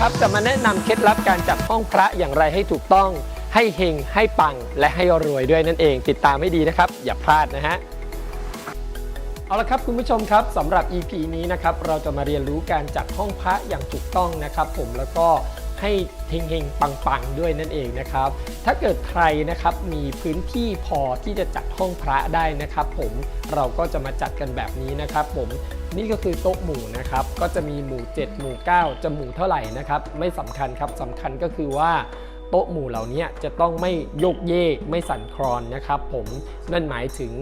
ครับ จะมาแนะนำเคล็ดลับการจัดห้องพระอย่างไรให้ถูกต้อง ให้เฮงให้ปังและให้รวยด้วยนั่นเอง ติดตามให้ดีนะครับ อย่าพลาดนะฮะ เอาละครับคุณผู้ชมครับสำหรับ EP นี้นะครับเราจะมาเรียนรู้การจัดห้องพระอย่างถูกต้องนะครับ ผมแล้วก็ ให้เฮงๆ ปังๆ ด้วยนั่นเองนะครับ ถ้าเกิดใครนะครับมีพื้นที่พอที่จะจัดห้องพระได้นะครับ ผมเราก็จะมาจัดกันแบบนี้นะครับ ผมนี่ก็คือโต๊ะหมู่นะครับ ก็จะมีหมู่ 7 หมู่ 9 จะหมู่เท่าไหร่นะครับ ไม่สำคัญครับสำคัญก็คือว่าโต๊ะหมู่เหล่านี้จะต้องไม่โยกเยกไม่สั่นคลอนนะครับ ผมนั่นหมายถึง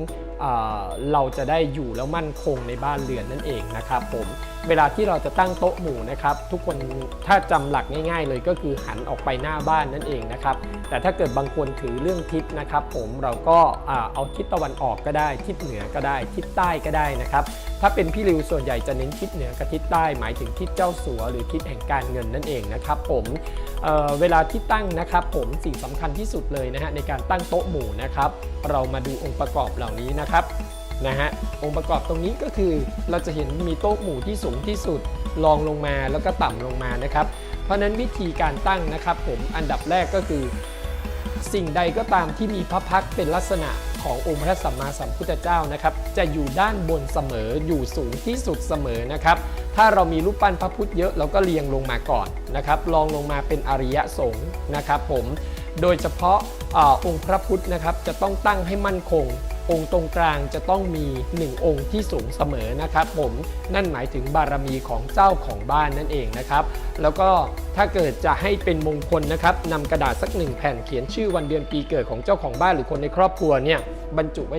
เราจะได้อยู่แล้วมั่นคงในบ้านเรือนนั่นเองนะครับผมเวลาที่เราจะตั้งโต๊ะหมู่นะครับ ทุกคนถ้าจำหลักง่าย ๆ เลยก็คือหันออกไปหน้าบ้านนั่นเองนะครับ แต่ถ้าเกิดบางคนถือเรื่องทิศนะครับ ผมเราก็เอาทิศตะวันออกก็ได้ ทิศเหนือก็ได้ ทิศใต้ก็ได้นะครับ ถ้าเป็นพี่ริวส่วนใหญ่จะเน้นทิศเหนือกับทิศใต้ หมายถึงทิศเจ้าสัวหรือทิศแห่งการเงินนั่นเองนะครับ ผมเเวลาที่ตั้งนะครับ ผมสิ่งสำคัญที่สุดเลยนะฮะในการตั้งโต๊ะหมู่นะครับ เรามาดูองค์ประกอบเหล่านี้นะครับนะฮะองค์ประกอบตรงนี้ก็คือเราจะเห็นมีโต๊ะหมู่ที่สูงที่สุดรองลงมาแล้วก็ต่ำลงมานะครับ เพราะฉะนั้นวิธีการตั้งนะครับ ผมอันดับแรกก็คือ สิ่งใดก็ตามที่มีพระพักเป็นลักษณะขององค์พระสัมมาสัมพุทธเจ้านะครับ จะอยู่ด้านบนเสมออยู่สูงที่สุดเสมอนะครับ ถ้าเรามีรูปปั้นพระพุทธเยอะเราก็เรียงลงมาก่อนนะครับรองลงมาเป็นอริยสงฆ์นะครับ ผมโดยเฉพาะอองค์พระพุทธนะครับจะต้องตั้งให้มั่นคง องค์ตรงกลางจะต้องมี 1 องค์ที่สูงเสมอนะครับผมนั่นหมายถึงบารมีของเจ้าของบ้านนั่นเองนะครับ แล้วก็ถ้าเกิดจะให้เป็นมงคลนะครับนำกระดาษสักหนึ่งแผ่นเขียนชื่อวันเดือนปีเกิดของเจ้าของบ้านหรือคนในครอบครัวเนี่ยบรรจุไว้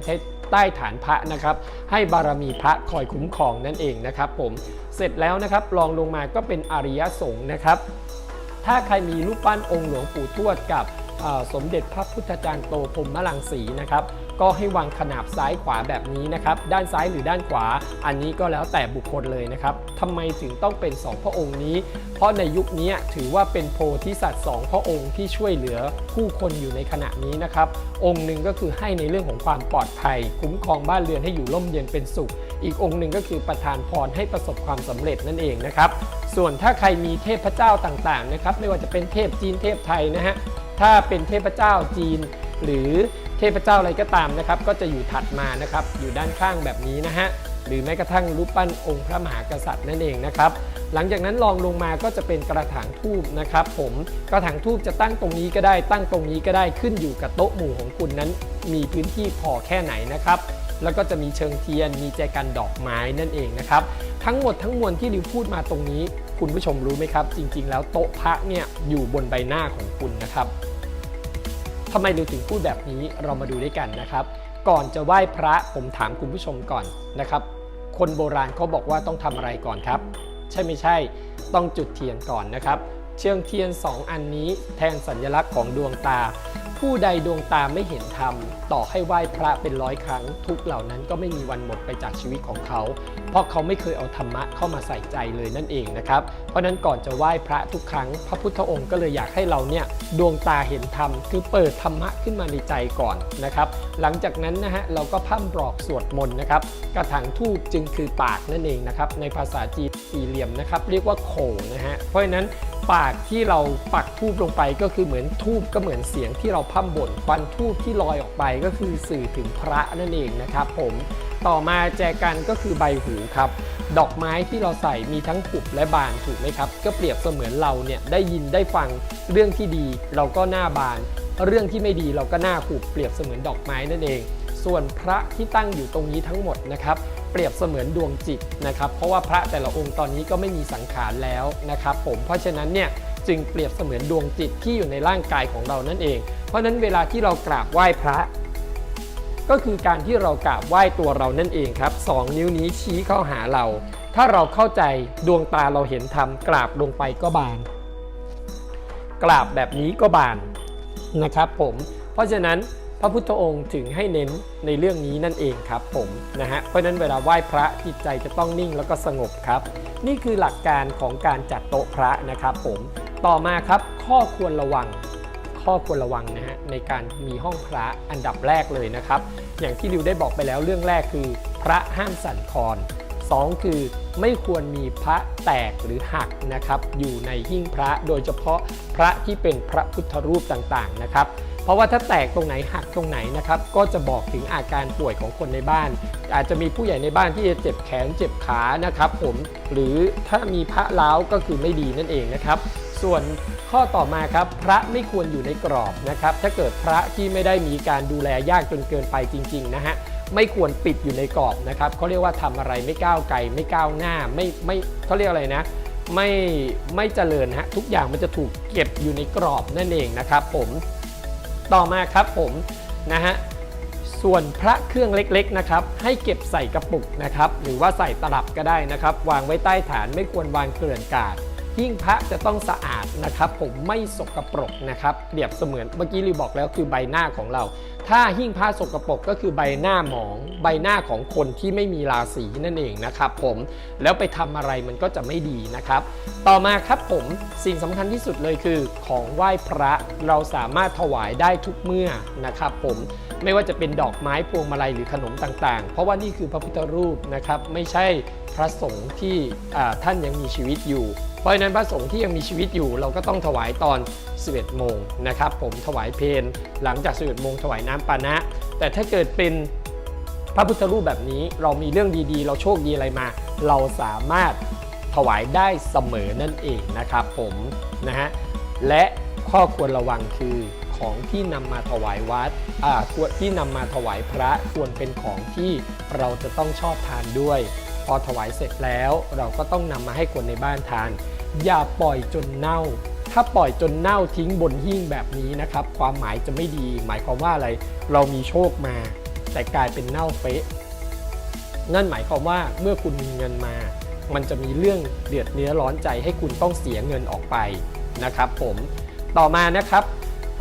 ใต้ฐานพระนะครับ ให้บารมีพระคอยคุ้มครองนั่นเองนะครับ ผมเสร็จแล้วนะครับรองลงมาก็เป็นอริยสงฆ์นะครับ ถ้าใครมีรูปปั้นองค์หลวงปู่ทวดกับ สมเด็จพระพุทธจารย์โตพรหมลังสีนะครับก็ให้วางขนาบซ้ายขวาแบบนี้นะครับด้านซ้ายหรือด้านขวา อันนี้ก็แล้วแต่บุคคลเลยนะครับทำไมถึงต้องเป็น 2 พระองค์นี้ เพราะในยุคนี้ถือว่าเป็นโพธิสัตว์สองพระองค์ที่ช่วยเหลือผู้คนอยู่ในขณะนี้นะครับองค์หนึ่งก็คือให้ในเรื่องของความปลอดภัย คุ้มครองบ้านเรือนให้อยู่ร่มเย็นเป็นสุข อีกองค์หนึ่งก็คือประทานพรให้ประสบความสำเร็จนั่นเองนะครับส่วนถ้าใครมีเทพเจ้าต่างๆนะครับไม่ว่าจะเป็นเทพจีนเทพไทยนะฮะ ถ้าเป็นเทพเจ้าจีน หรือเทพเจ้าอะไรก็ตามนะครับ ก็จะอยู่ถัดมานะครับ อยู่ด้านข้างแบบนี้นะฮะหรือแม้กระทั่งรูปปั้นองค์พระมหากษัตริย์นั่นเองนะครับ หลังจากนั้นลองลงมาก็จะเป็นกระถางทูบนะครับ ผมกระถางทูบจะตั้งตรงนี้ก็ได้ ตั้งตรงนี้ก็ได้ขึ้นอยู่กับโต๊ะหมู่ของคุณนั้น มีพื้นที่พอแค่ไหนนะครับแล้วก็จะมีเชิงเทียน มีแจกันดอกไม้นั่นเองนะครับ ทั้งหมดทั้งมวลที่ดิวพูดมาตรงนี้ คุณผู้ชมรู้ไหมครับ จริง ๆ แล้วโต๊ะพระเนี่ยอยู่บนใบหน้าของคุณนะครับ ทำไมดิวถึงพูดแบบนี้เรามาดูด้วยกันนะครับ ก่อนจะไหว้พระผมถามคุณผู้ชมก่อนนะครับ คนโบราณเขาบอกว่าต้องทำอะไรก่อนครับ ใช่ไม่ใช่ต้องจุดเทียนก่อนนะครับ เชิงเทียน 2 อันนี้แทนสัญลักษณ์ของดวงตา ผู้ใดดวงตาไม่เห็นธรรม ต่อให้ไหว้พระเป็นร้อยครั้ง ทุกเหล่านั้นก็ไม่มีวันหมดไปจากชีวิตของเขา เพราะเขาไม่เคยเอาธรรมะเข้ามาใส่ใจเลยนั่นเองนะครับ เพราะนั้นก่อนจะไหว้พระทุกครั้ง พระพุทธองค์ก็เลยอยากให้เราเนี่ยดวงตาเห็นธรรมคือเปิดธรรมะขึ้นมาในใจก่อนนะครับ หลังจากนั้นนะฮะเราก็พร่ำบอกสวดมนต์นะครับกระถางทูบจึงคือปากนั่นเองนะครับในภาษาจีนสี่เหลี่ยมนะครับเรียกว่าโขนะฮะเพราะฉะนั้นปากที่เราปัก ทูบลงไปก็คือเหมือนทูบก็เหมือนเสียงที่เราพร่ำบ่นควันทูบที่ลอยออกไปก็คือสื่อถึงพระนั่นเองนะครับผมต่อมาแจกันก็คือใบหูครับ ดอกไม้ที่เราใส่มีทั้งขุบและบานถูกไหมครับ ก็เปรียบเสมือนเราเนี่ยได้ยินได้ฟังเรื่องที่ดีเราก็หน้าบาน เรื่องที่ไม่ดีเราก็หน้าขุบเปรียบเสมือนดอกไม้นั่นเอง ส่วนพระที่ตั้งอยู่ตรงนี้ทั้งหมดนะครับเปรียบเสมือนดวงจิตนะครับ เพราะว่าพระแต่ละองค์ตอนนี้ก็ไม่มีสังขารแล้วนะครับ ผมเพราะฉะนั้นเนี่ย จึงเปรียบเสมือนดวงจิตที่อยู่ในร่างกายของเรานั่นเอง เพราะฉะนั้นเวลาที่เรากราบไหว้พระ ก็คือการที่เรากราบไหว้ตัวเรานั่นเองครับสองนิ้วนี้ชี้เข้าหาเรา ถ้าเราเข้าใจดวงตาเราเห็นธรรมกราบลงไปก็บาน กราบแบบนี้ก็บานนะครับผม เพราะฉะนั้นพระพุทธองค์ถึงให้เน้นในเรื่องนี้นั่นเองครับผมนะฮะเพราะฉะนั้นเวลาไหว้พระจิตใจจะต้องนิ่งแล้วก็สงบครับ นี่คือหลักการของการจัดโต๊ะพระนะครับผม ต่อมาครับข้อควรระวังข้อควรระวังนะฮะในการมีห้องพระอันดับแรกเลยนะครับ อย่างที่ดิวได้บอกไปแล้วเรื่องแรกคือ พระห้ามสั่นคลอนสองคือไม่ควรมีพระแตกหรือหักนะครับ อยู่ในหิ้งพระโดยเฉพาะพระที่เป็นพระพุทธรูปต่างๆนะครับ เพราะว่าถ้าแตกตรงไหนหักตรงไหนนะครับ ก็จะบอกถึงอาการป่วยของคนในบ้าน อาจจะมีผู้ใหญ่ในบ้านที่จะเจ็บแขนเจ็บขานะครับ ผมหรือถ้ามีพระเล้าก็คือไม่ดีนั่นเองนะครับ ส่วนข้อต่อมาครับพระไม่ควรอยู่ในกรอบนะครับถ้าเกิดพระที่ไม่ได้มีการดูแลยากจนเกินไปจริง ๆ นะฮะไม่ควรปิดอยู่ในกรอบนะครับเขาเรียกว่าทำอะไรไม่ก้าวไกลไม่ก้าวหน้าไม่ไม่เขาเรียกอะไรนะไม่ไม่เจริญฮะทุกอย่างมันจะถูกเก็บอยู่ในกรอบนั่นเองนะครับผมต่อมาครับผมนะฮะส่วนพระเครื่องเล็กๆนะครับให้เก็บใส่กระปุกนะครับหรือว่าใส่ตลับก็ได้นะครับ วางไว้ใต้ฐานไม่ควรวางเกลื่อนกาด หิ้งพระจะต้องสะอาดนะครับ ผมไม่สกปรกนะครับเปรียบเสมือนเมื่อกี้รีบอกแล้วคือใบหน้าของเรา ถ้าหิ้งพระสกปรกก็คือใบหน้าหมอง ใบหน้าของคนที่ไม่มีราศีนั่นเองนะครับผมแล้วไปทำอะไรมันก็จะไม่ดีนะครับ ต่อมาครับผมสิ่งสำคัญที่สุดเลยคือของไหว้พระเราสามารถถวายได้ทุกเมื่อนะครับผมไม่ว่าจะเป็นดอกไม้พวงมาลัยหรือขนมต่างๆ เพราะว่านี่คือพระพุทธรูปนะครับไม่ใช่ พระสงฆ์ที่ท่านยังมีชีวิตอยู่ เพราะฉะนั้นพระสงฆ์ที่ยังมีชีวิตอยู่ เราก็ต้องถวายตอน 11โมงนะครับผมถวายเพลหลังจาก 11โมงถวายน้ำปานะ แต่ถ้าเกิดเป็นพระพุทธรูปแบบนี้เรามีเรื่องดีๆ เราโชคดีอะไรมา เราสามารถถวายได้เสมอนั่นเองนะครับผมนะฮะและข้อควรระวังคือของที่นำมาถวายวัดอ่าควรที่นำมาถวายพระควรเป็นของที่เราจะต้องชอบทานด้วย พอถวายเสร็จแล้วเราก็ต้องนำมาให้คนในบ้านทาน อย่าปล่อยจนเน่า ถ้าปล่อยจนเน่าทิ้งบนหิ้งแบบนี้นะครับ ความหมายจะไม่ดี หมายความว่าอะไร เรามีโชคมา แต่กลายเป็นเน่าเฟะนั่นหมายความว่าเมื่อคุณมีเงินมา มันจะมีเรื่องเดือดเนื้อร้อนใจให้คุณต้องเสียเงินออกไปนะครับ ผมต่อมานะครับ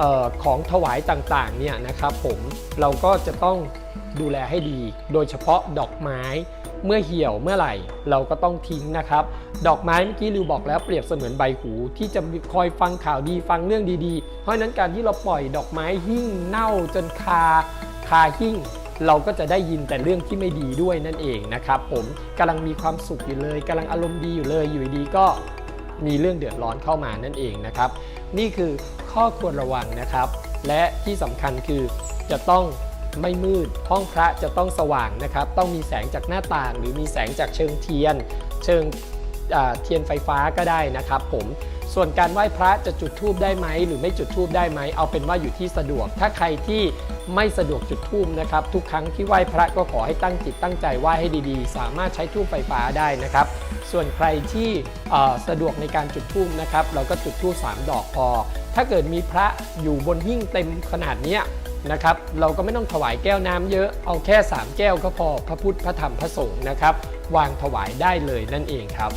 ออของถวายต่างๆเนี่ยนะครับ ผมเราก็จะต้องดูแลให้ดี โดยเฉพาะดอกไม้ เมื่อเหี่ยวเมื่อไหร่ เราก็ต้องทิ้งนะครับ ดอกไม้เมื่อกี้ริวบอกแล้วเปรียบเสมือนใบหูที่จะคอยฟังข่าวดีฟังเรื่องดีๆ เพราะนั้นการที่เราปล่อยดอกไม้หิ้งเน่าจนคาคาหิ้งเราก็จะได้ยินแต่เรื่องที่ไม่ดีด้วยนั่นเองนะครับผมกำลังมีความสุขอยู่เลยกำลังอารมณ์ดีอยู่เลยอยู่ดีๆก็มีเรื่องเดือดร้อนเข้ามานั่นเองนะครับ นี่คือข้อควรระวังนะครับ และที่สำคัญคือจะต้อง ไม่มืด ห้องพระจะต้องสว่างนะครับ ต้องมีแสงจากหน้าต่าง หรือมีแสงจากเชิงเทียน เชิงเทียนไฟฟ้าก็ได้นะครับผมส่วนการไหว้พระจะจุดธูปได้ไหม หรือไม่จุดธูปได้ไหม เอาเป็นว่าอยู่ที่สะดวก ถ้าใครที่ไม่สะดวกจุดธูปนะครับ ทุกครั้งที่ไหว้พระก็ขอให้ตั้งจิตตั้งใจไหว้ให้ดีๆ สามารถใช้ธูปไฟฟ้าได้นะครับ ส่วนใครที่สะดวกในการจุดธูปนะครับ เราก็จุดธูป3ดอกพอถ้าเกิดมีพระอยู่บนหิ้งเต็มขนาดเนี้ย นะครับเราก็ไม่ต้องถวายแก้วน้ำเยอะเอาแค่ 3 แก้วก็พอพระพุทธพระธรรมพระสงฆ์นะครับ วางถวายได้เลยนั่นเองครับ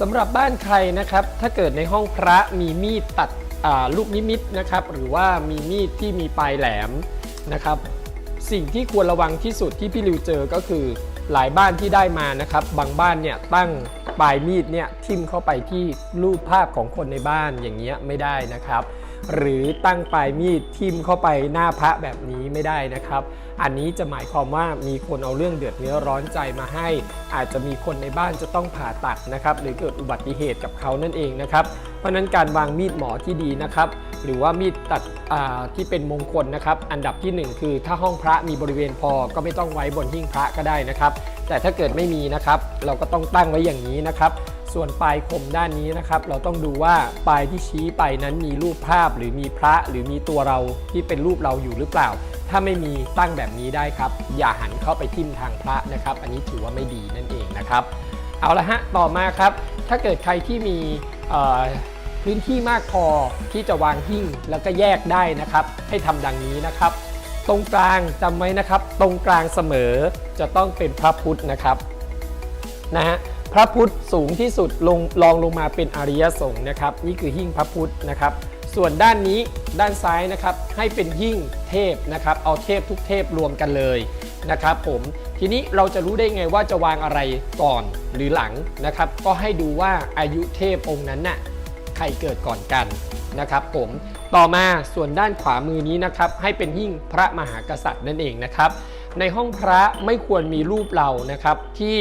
สำหรับบ้านใครนะครับ ถ้าเกิดในห้องพระมีมีดตัดลูกนิมิตนะครับ หรือว่ามีมีดที่มีปลายแหลมนะครับ สิ่งที่ควรระวังที่สุดที่พี่ริวเจอก็คือหลายบ้านที่ได้มานะครับ บางบ้านเนี่ยตั้งปลายมีดเนี่ยทิ่มเข้าไปที่รูปภาพของคนในบ้านอย่างเงี้ยไม่ได้นะครับ หรือตั้งปลายมีดทิ่มเข้าไปหน้าพระแบบนี้ไม่ได้นะครับ อันนี้จะหมายความว่ามีคนเอาเรื่องเดือดเนื้อร้อนใจมาให้ อาจจะมีคนในบ้านจะต้องผ่าตัดนะครับหรือเกิดอุบัติเหตุกับเขานั่นเองนะครับเพราะนั้นการวางมีดหมอที่ดีนะครับหรือว่ามีดตัดที่เป็นมงคลนะครับ อันดับที่หนึ่งคือถ้าห้องพระมีบริเวณพอก็ไม่ต้องไว้บนหิ้งพระก็ได้นะครับ แต่ถ้าเกิดไม่มีนะครับ เราก็ต้องตั้งไว้อย่างนี้นะครับ ส่วนปลายคมด้านนี้นะครับ เราต้องดูว่าปลายที่ชี้ไปนั้นมีรูปภาพหรือมีพระหรือมีตัวเราที่เป็นรูปเราอยู่หรือเปล่า ถ้าไม่มีตั้งแบบนี้ได้ครับ อย่าหันเข้าไปทิ่มทางพระนะครับ อันนี้ถือว่าไม่ดีนั่นเองนะครับ เอาละฮะต่อมาครับ ถ้าเกิดใครที่มีพื้นที่มากพอที่จะวางหิ้งแล้วก็แยกได้นะครับ ให้ทำดังนี้นะครับ ตรงกลางจำไว้นะครับ ตรงกลางเสมอจะต้องเป็นพระพุทธนะครับนะฮะ พระพุทธสูงที่สุดลงรองลงมาเป็นอริยสงฆ์นะครับ นี่คือหิ้งพระพุทธนะครับ ส่วนด้านนี้ด้านซ้ายนะครับให้เป็นหิ้งเทพนะครับเอาเทพทุกเทพรวมกันเลยนะครับผมทีนี้เราจะรู้ได้ไงว่าจะวางอะไรก่อนหรือหลังนะครับ ก็ให้ดูว่าอายุเทพองค์นั้นน่ะใครเกิดก่อนกันนะครับผมต่อมาส่วนด้านขวามือนี้นะครับให้เป็นหิ้งพระมหากษัตริย์นั่นเองนะครับ ในห้องพระไม่ควรมีรูปเรานะครับที่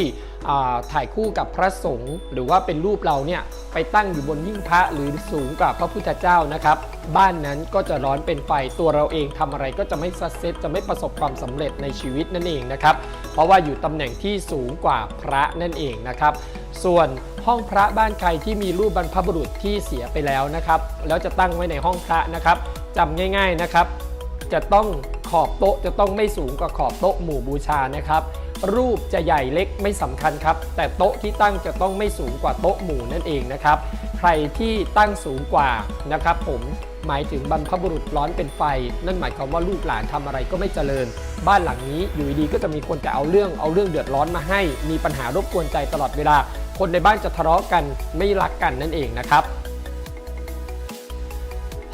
ถ่ายคู่กับพระสงฆ์หรือว่าเป็นรูปเราเนี่ยไปตั้งอยู่บนยิ่งพระหรือสูงกว่าพระพุทธเจ้านะครับ บ้านนั้นก็จะร้อนเป็นไฟตัวเราเองทำอะไรก็จะไม่สักเซสจะไม่ประสบความสำเร็จในชีวิตนั่นเองนะครับ เพราะว่าอยู่ตำแหน่งที่สูงกว่าพระนั่นเองนะครับ ส่วนห้องพระบ้านใครที่มีรูปบรรพบุรุษที่เสียไปแล้วนะครับ แล้วจะตั้งไว้ในห้องพระนะครับจำง่าย ๆนะครับ จะต้อง ขอบโต๊ะจะต้องไม่สูงกว่าขอบโต๊ะหมู่บูชานะครับ รูปจะใหญ่เล็กไม่สำคัญครับ แต่โต๊ะที่ตั้งจะต้องไม่สูงกว่าโต๊ะหมู่นั่นเองนะครับ ใครที่ตั้งสูงกว่านะครับ ผมหมายถึงบรรพบุรุษร้อนเป็นไฟ นั่นหมายความว่าลูกหลานทำอะไรก็ไม่เจริญ บ้านหลังนี้อยู่ดีก็จะมีคนจะเอาเรื่องเอาเรื่องเดือดร้อนมาให้ มีปัญหารบกวนใจตลอดเวลา คนในบ้านจะทะเลาะกันไม่รักกันนั่นเองนะครับ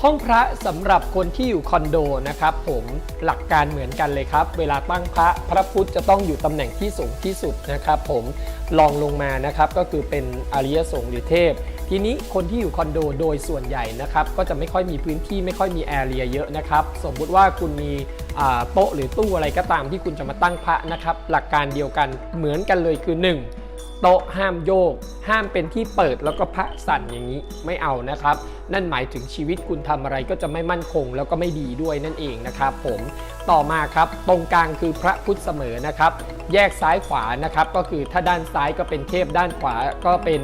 ห้องพระสำหรับคนที่อยู่คอนโดนะครับผมหลักการเหมือนกันเลยครับ เวลาตั้งพระพระพุทธจะต้องอยู่ตำแหน่งที่สูงที่สุดนะครับผมลองลงมานะครับก็คือเป็นอริยสงฆ์หรือเทพ ทีนี้คนที่อยู่คอนโดโดยส่วนใหญ่นะครับก็จะไม่ค่อยมีพื้นที่ไม่ค่อยมีแอเรียเยอะนะครับสมมุติว่าคุณมีโต๊ะหรือตู้อะไรก็ตามที่คุณจะมาตั้งพระนะครับหลักการเดียวกันเหมือนกันเลยคือ 1โต๊ะห้ามโยก ห้ามเป็นที่เปิดแล้วก็พระสั่นอย่างนี้ไม่เอานะครับ นั่นหมายถึงชีวิตคุณทำอะไรก็จะไม่มั่นคง แล้วก็ไม่ดีด้วยนั่นเองนะครับผมต่อมาครับตรงกลางคือพระพุทธเสมอนะครับ แยกซ้ายขวานะครับ ก็คือถ้าด้านซ้ายก็เป็นเทพด้านขวาก็เป็น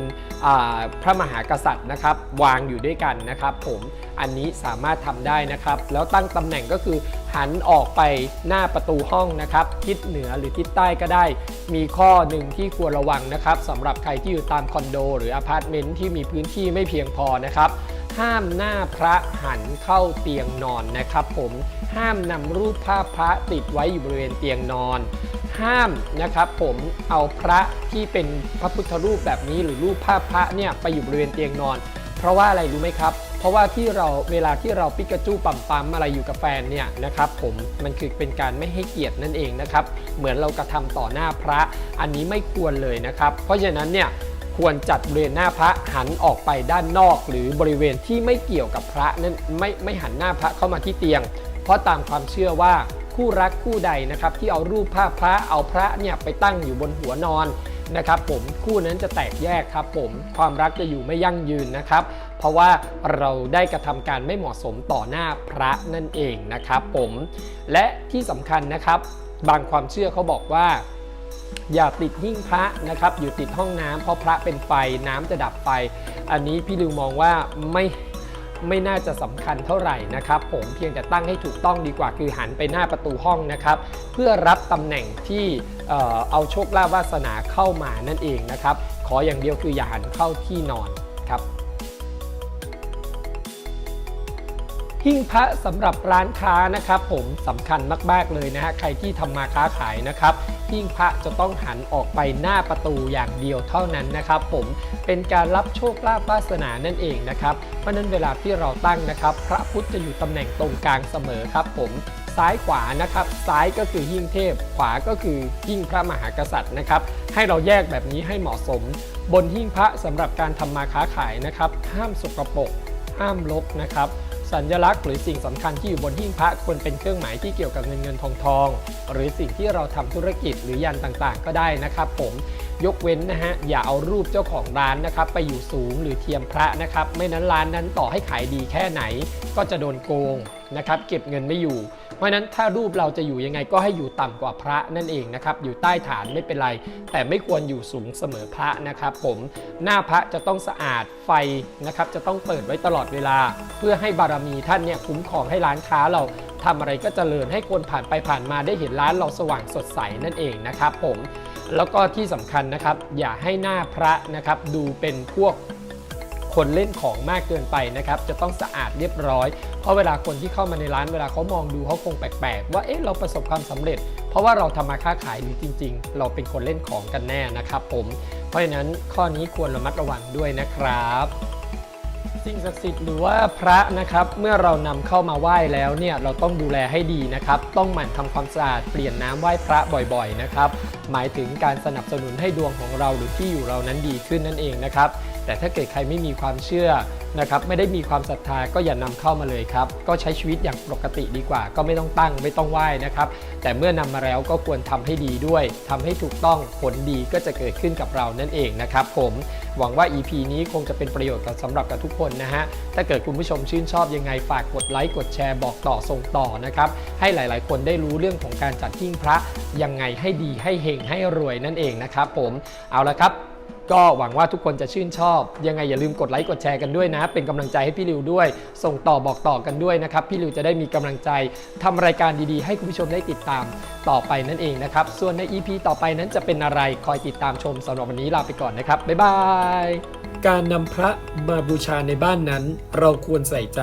พระมหากษัตริย์นะครับ วางอยู่ด้วยกันนะครับ ผมอันนี้สามารถทำได้นะครับ แล้วตั้งตำแหน่งก็คือหันออกไปหน้าประตูห้องนะครับ ทิศเหนือหรือทิศใต้ก็ได้ มีข้อหนึ่งที่ควรระวังนะครับสำหรับใครที่อยู่ตามคอนโด หรืออพาร์ตเมนต์ที่มีพื้นที่ไม่เพียงพอนะครับ ห้ามหน้าพระหันเข้าเตียงนอนนะครับผมห้ามนำรูปภาพพระติดไว้อยู่บริเวณเตียงนอน ห้ามนะครับผมเอาพระที่เป็นพระพุทธรูปแบบนี้หรือรูปภาพพระเนี่ยไปอยู่บริเวณเตียงนอน เพราะว่าอะไรรู้ไหมครับ เพราะว่าที่เราเวลาที่เราปิกาจูปั๊มปั๊มอะไรอยู่กับแฟนเนี่ยนะครับผมมันคือเป็นการไม่ให้เกียรตินั่นเองนะครับเหมือนเรากระทำต่อหน้าพระอันนี้ไม่ควรเลยนะครับ เพราะฉะนั้นเนี่ย ควรจัดบริเวณหน้าพระหันออกไปด้านนอก หรือบริเวณที่ไม่เกี่ยวกับพระนั้นไม่ไม่หันหน้าพระเข้ามาที่เตียง เพราะตามความเชื่อว่าคู่รักคู่ใดนะครับที่เอารูปภาพพระเอาพระเนี่ยไปตั้งอยู่บนหัวนอนนะครับผมคู่นั้นจะแตกแยกครับผมความรักจะอยู่ไม่ยั่งยืนนะครับ เพราะว่าเราได้กระทำการไม่เหมาะสมต่อหน้าพระนั่นเองนะครับผมและที่สำคัญนะครับ บางความเชื่อเขาบอกว่า อย่าติดหิ้งพระนะครับ อยู่ติดห้องน้ำเพราะพระเป็นไฟน้ำจะดับไฟ อันนี้พี่ลิวมองว่าไม่ไม่น่าจะสำคัญเท่าไหร่นะครับ ผมเพียงแต่ตั้งให้ถูกต้องดีกว่าคือหันไปหน้าประตูห้องนะครับ เพื่อรับตำแหน่งที่เอ่อเอาโชคลาภวาสนาเข้ามานั่นเองนะครับ ขออย่างเดียวคืออย่าหันเข้าที่นอนครับ หิ้งพระสำหรับร้านค้านะครับ ผมสำคัญมาก ๆ เลยนะฮะใครที่ทำมาค้าขายนะครับหิ้งพระจะต้องหันออกไปหน้าประตูอย่างเดียวเท่านั้นนะครับ ผมเป็นการรับโชคลาภวาสนานั่นเองนะครับเพราะนั้นเวลาที่เราตั้งนะครับ พระพุทธจะอยู่ตำแหน่งตรงกลางเสมอครับ ผมซ้ายขวานะครับ ซ้ายก็คือหิ้งเทพ ขวาก็คือหิ้งพระมหากษัตริย์นะครับ ให้เราแยกแบบนี้ให้เหมาะสม บนหิ้งพระสำหรับการทำมาค้าขายนะครับ ห้ามสกปรกห้ามลกนะครับ สัญลักษณ์หรือสิ่งสำคัญที่อยู่บนหิ้งพระควรเป็นเครื่องหมายที่เกี่ยวกับเงินเงินทองทอง หรือสิ่งที่เราทำธุรกิจหรือยันต่างๆ ก็ได้นะครับ ผมยกเว้นนะฮะอย่าเอารูปเจ้าของร้านนะครับไปอยู่สูงหรือเทียมพระนะครับ ไม่นั้นร้านนั้นต่อให้ขายดีแค่ไหน ก็จะโดนโกง นะครับเก็บเงินไม่อยู่ เพราะนั้นถ้ารูปเราจะอยู่ยังไงก็ให้อยู่ต่ำกว่าพระนั่นเองนะครับอยู่ใต้ฐานไม่เป็นไร แต่ไม่ควรอยู่สูงเสมอพระนะครับผมหน้าพระจะต้องสะอาดไฟนะครับจะต้องเปิดไว้ตลอดเวลา เพื่อให้บารมีท่านเนี่ยคุ้มครองให้ร้านค้าเราทำอะไรก็เจริญให้คนผ่านไปผ่านมาได้เห็นร้านเราสว่างสดใสนั่นเองนะครับผมแล้วก็ที่สำคัญนะครับอย่าให้หน้าพระนะครับดูเป็นพวก คนเล่นของมากเกินไปนะครับ จะต้องสะอาดเรียบร้อย เพราะเวลาคนที่เข้ามาในร้านเวลาเขามองดูเขาคงแปลกๆ ว่าเอ๊ะเราประสบความสำเร็จ เพราะว่าเราทำมาค้าขายหรือจริง ๆ เราเป็นคนเล่นของกันแน่นะครับ ผม เพราะฉะนั้นข้อนี้ควรระมัดระวังด้วยนะครับสิ่งศักดิ์สิทธิ์หรือว่าพระนะครับเมื่อเรานำเข้ามาไหว้แล้วเนี่ยเราต้องดูแลให้ดีนะครับ ต้องหมั่นทำความสะอาดเปลี่ยนน้ำไหว้พระบ่อยๆนะครับหมายถึงการสนับสนุนให้ดวงของเราหรือที่อยู่เรานั้นดีขึ้นนั่นเองนะครับ แต่ถ้าเกิดใครไม่มีความเชื่อนะครับไม่ได้มีความศรัทธาก็อย่านำเข้ามาเลยครับ ก็ใช้ชีวิตอย่างปกติดีกว่า ก็ไม่ต้องตั้งไม่ต้องไหว้นะครับ แต่เมื่อนำมาแล้วก็ควรทำให้ดีด้วยทำให้ถูกต้องผลดีก็จะเกิดขึ้นกับเรานั่นเองนะครับผมหวังว่า EP นี้คงจะเป็นประโยชน์กับสำหรับกับทุกคนนะฮะถ้าเกิดคุณผู้ชมชื่นชอบยังไงฝากกดไลค์กดแชร์บอกต่อส่งต่อนะครับให้หลาย ๆ คนได้รู้เรื่องของการจัดหิ้งพระยังไงให้ดีให้เฮงให้รวยนั่นเองนะครับผมเอาละครับ ก็หวังว่าทุกคนจะชื่นชอบ ยังไงอย่าลืมกดไลค์กดแชร์กันด้วยนะ เป็นกำลังใจให้พี่ริวด้วย ส่งต่อบอกต่อกันด้วยนะครับ พี่ริวจะได้มีกำลังใจทำรายการดีๆ ให้คุณผู้ชมได้ติดตามต่อไปนั่นเองนะครับ ส่วนใน EP ต่อไปนั้นจะเป็นอะไรคอยติดตามชมสำหรับวันนี้ลาไปก่อนนะครับ บ๊ายบาย การนำพระมาบูชาในบ้านนั้น เราควรใส่ใจ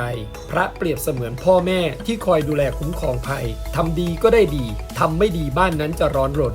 พระเปรียบเสมือนพ่อแม่ที่คอยดูแลคุ้มครองภัยทำดีก็ได้ดีทำไม่ดีบ้านนั้นจะร้อนรน